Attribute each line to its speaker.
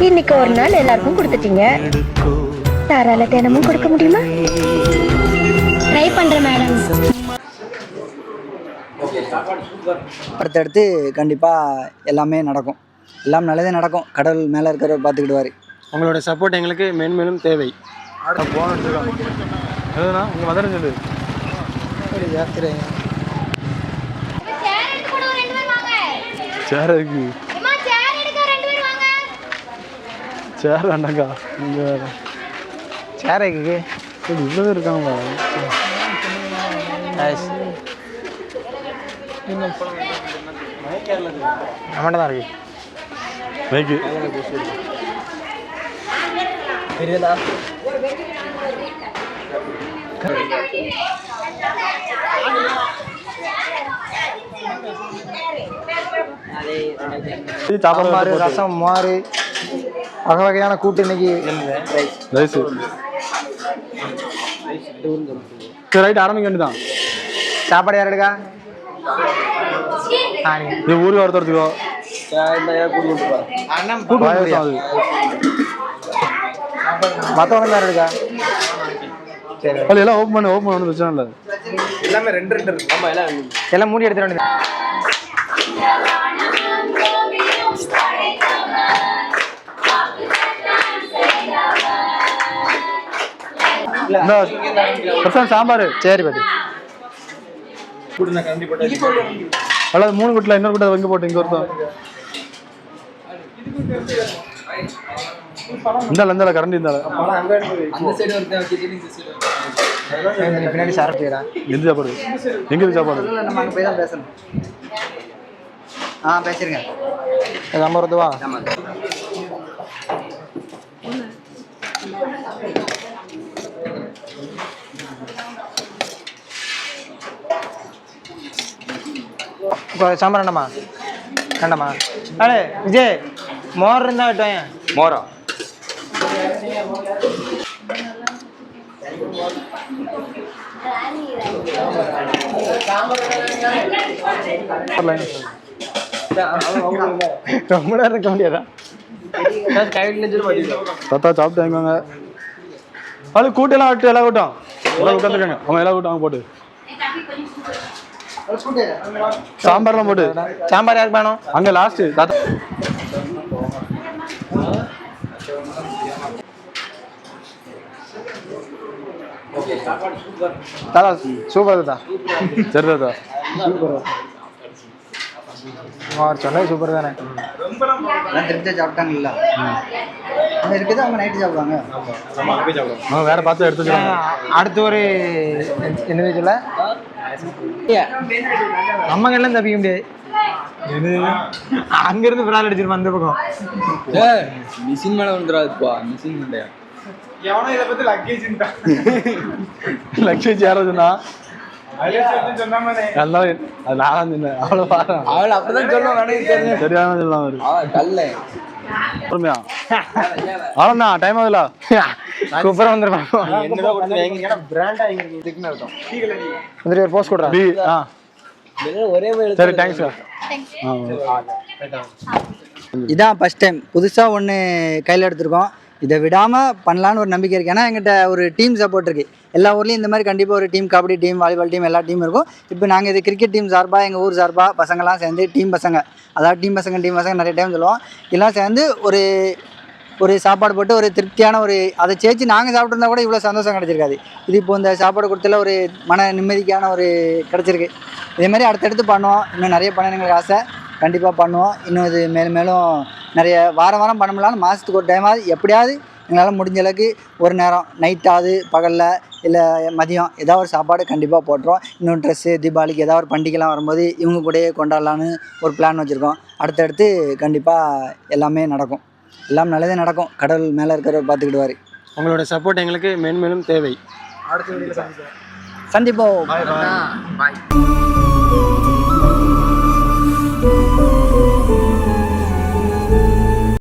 Speaker 1: இன்னைக்கு ஒரு நாள் எல்லாருக்கும் கொடுத்துட்டீங்க. தாராள தினமும் கொடுக்க முடியுமா? ட்ரை பண்றேன் மேடம்
Speaker 2: அடுத்தடுத்து கண்டிப்பாக எல்லாமே நடக்கும். எல்லாம் நல்லதே நடக்கும். கடவுள் மேலே இருக்கிறவர் பார்த்துக்கிடுவார்.
Speaker 3: உங்களோட சப்போர்ட் எங்களுக்கு மென்மேலும் தேவை. எதுனா? உங்கள் சொல்லு. சேர் இருக்கு. சேர் வேண்டாங்க. நீங்கள் வேறு.
Speaker 2: சேர் இருக்கு?
Speaker 3: இவ்வளோ பேர் இருக்காங்களா?
Speaker 2: நம்மகிட்ட தான் இருக்கு.
Speaker 3: மைக்கு சாப்பாடு
Speaker 2: சாம்பார் ரசம் மோர். வகை வகையான கூட்டு இன்னைக்கு
Speaker 3: ரைஸ் சரி ரைட் ஆரம்பிக்க வேண்டியதான்
Speaker 2: சாப்பாடு யார் எடுக்கா?
Speaker 3: இது ஊருக்கு ஒருத்தரத்துக்கோ
Speaker 2: மற்றவங்க யார் எடுக்கா? சரி.
Speaker 3: எல்லாம் ஓப்பன் பண்ணு ஓப்பன் பண்ணு பிரச்சனை இல்லை.
Speaker 2: எல்லாம் மூடி எடுத்துட வேண்டியது
Speaker 3: இந்த பிரசாந்த் சாம்பார்.
Speaker 2: சரி பாட்டி.
Speaker 3: அல்லது மூணு குட்டில் இன்னொரு குட்டை வைங்க போட்டு இங்கே ஒருத்தன். இந்தால இந்தால கரண்டி இந்தால
Speaker 2: பின்னாடி சாப்பிட்டுடா
Speaker 3: எந்த சாப்பாடு? எங்க இருக்கு சாப்பாடு?
Speaker 2: நம்ம அங்கே போய் தான் பேசணும். ஆ பேசிருங்க. நம்ம வருதுவா இப்போ சாம்பார் வேண்டாமா? வேண்டாமா? அடே விஜய் மோர் இருந்தால் வெட்டுவேன்
Speaker 4: மோரா?
Speaker 2: ரொம்ப நேரம் இருக்க முடியாதா?
Speaker 3: தாத்தா சாப்பிட்டு வாங்குவாங்க அது கூட்டெல்லாம் விட்டு எல்லாம் கூட்டம். எல்லாம் உட்காந்துருக்காங்க. அவன் எல்லாம் கூட்டம் போட்டு. சாம்பார்லாம் போட்டு.
Speaker 2: சாம்பார் யாருக்கு வேணும்?
Speaker 3: அங்க லாஸ்ட் தாத்தா.
Speaker 2: தாதா சூப்பர் தாத்தா.
Speaker 3: சரி தாத்தா.
Speaker 2: அவர் சொன்னது சூப்பர் தானே. திருப்தியாக சாப்பிட்டாங்கல்ல. அங்கே இருக்குது? அவங்க நைட்டு சாப்பிடுவாங்க.
Speaker 3: அவன் வேற பார்த்து எடுத்து வச்சுருவாங்க
Speaker 2: அடுத்து ஒரு என்ன சொல்ல? நம்ம எல்லாம் தப்பிக்க முடியாது. அங்கிருந்து பிரால் அடிச்சிருப்பான் அந்த பக்கம்.
Speaker 4: மிஷின் மேல வந்துடாதுப்பா மிஷின் இல்லையா
Speaker 3: லக்ஷ்மி யாரோ சொன்னா? அதனால அது நானா சொன்னேன். அவ்வளோ பாரு
Speaker 4: அவள் அப்படிதான் சொல்லுவான் எனக்கு தெரியும்
Speaker 3: சரியான சொல்லலாம் அவரு
Speaker 4: அவன் கல்ல
Speaker 3: பொறுமையா அவ்வளோதான் டைம் ஆகுதுல
Speaker 2: சூப்பராக வந்துருப்பான் வந்துட்டு ஒரு போஸ்ட் கொடுறான்
Speaker 3: பி ஆ.
Speaker 4: ஒரே
Speaker 3: சரி தேங்க்ஸ் சார்
Speaker 2: இதான் ஃபஸ்ட் டைம் புதுசாக ஒன்று கையில் எடுத்திருக்கோம். இதை விடாமல் பண்ணலான்னு ஒரு நம்பிக்கை இருக்குது ஏன்னா எங்கிட்ட ஒரு டீம் சப்போர்ட் இருக்குது எல்லா ஊர்லேயும் இந்த மாதிரி கண்டிப்பாக ஒரு team kabaddi team volleyball team எல்லா டீம் இருக்கும். இப்போ நாங்கள் இது கிரிக்கெட் டீம் சார்பாக எங்கள் ஊர் சார்பாக பசங்கள்லாம் சேர்ந்து டீம் பசங்க அதாவது டீம் பசங்க டீம் பசங்க நிறைய டைம் சொல்லுவோம். எல்லாம் சேர்ந்து ஒரு ஒரு சாப்பாடு போட்டு ஒரு திருப்தியான ஒரு அதை சேர்த்து நாங்கள் சாப்பிட்ருந்தா கூட இவ்வளோ சந்தோஷம் கிடச்சிருக்காது. இது இப்போ இந்த சாப்பாடு கொடுத்தல ஒரு மன நிம்மதிக்கான ஒரு கிடச்சிருக்கு. இதே மாதிரி அடுத்தடுத்து பண்ணுவோம். இன்னும் நிறைய பண்ணணுங்கிற எங்களுக்கு ஆசை. கண்டிப்பாக பண்ணுவோம். இன்னும் இது மேலும் மேலும் நிறைய வாரம் வாரம் பண்ண முடியலாம்னு மாதத்துக்கு ஒரு டைமாவது எப்படியாவது எங்களால் முடிஞ்ச அளவுக்கு ஒரு நேரம் நைட்டாவது பகலில் இல்லை மதியம் ஏதாவது ஒரு சாப்பாடு கண்டிப்பாக போட்டுருவோம். இன்னும் ட்ரெஸ்ஸு தீபாவளிக்கு ஏதாவது ஒரு பண்டிகைலாம் வரும்போது இவங்க கூடயே கொண்டாடலான்னு ஒரு பிளான் வச்சுருக்கோம். அடுத்தடுத்து கண்டிப்பாக எல்லாமே நடக்கும். எல்லாம் நல்லதே நடக்கும். கடவுள் மேலே இருக்கிறவர் பார்த்துக்கிடுவார்.
Speaker 3: உங்களோட சப்போர்ட் எங்களுக்கு மென்மேலும் தேவை.
Speaker 2: சந்திப்போம்.
Speaker 4: பாய்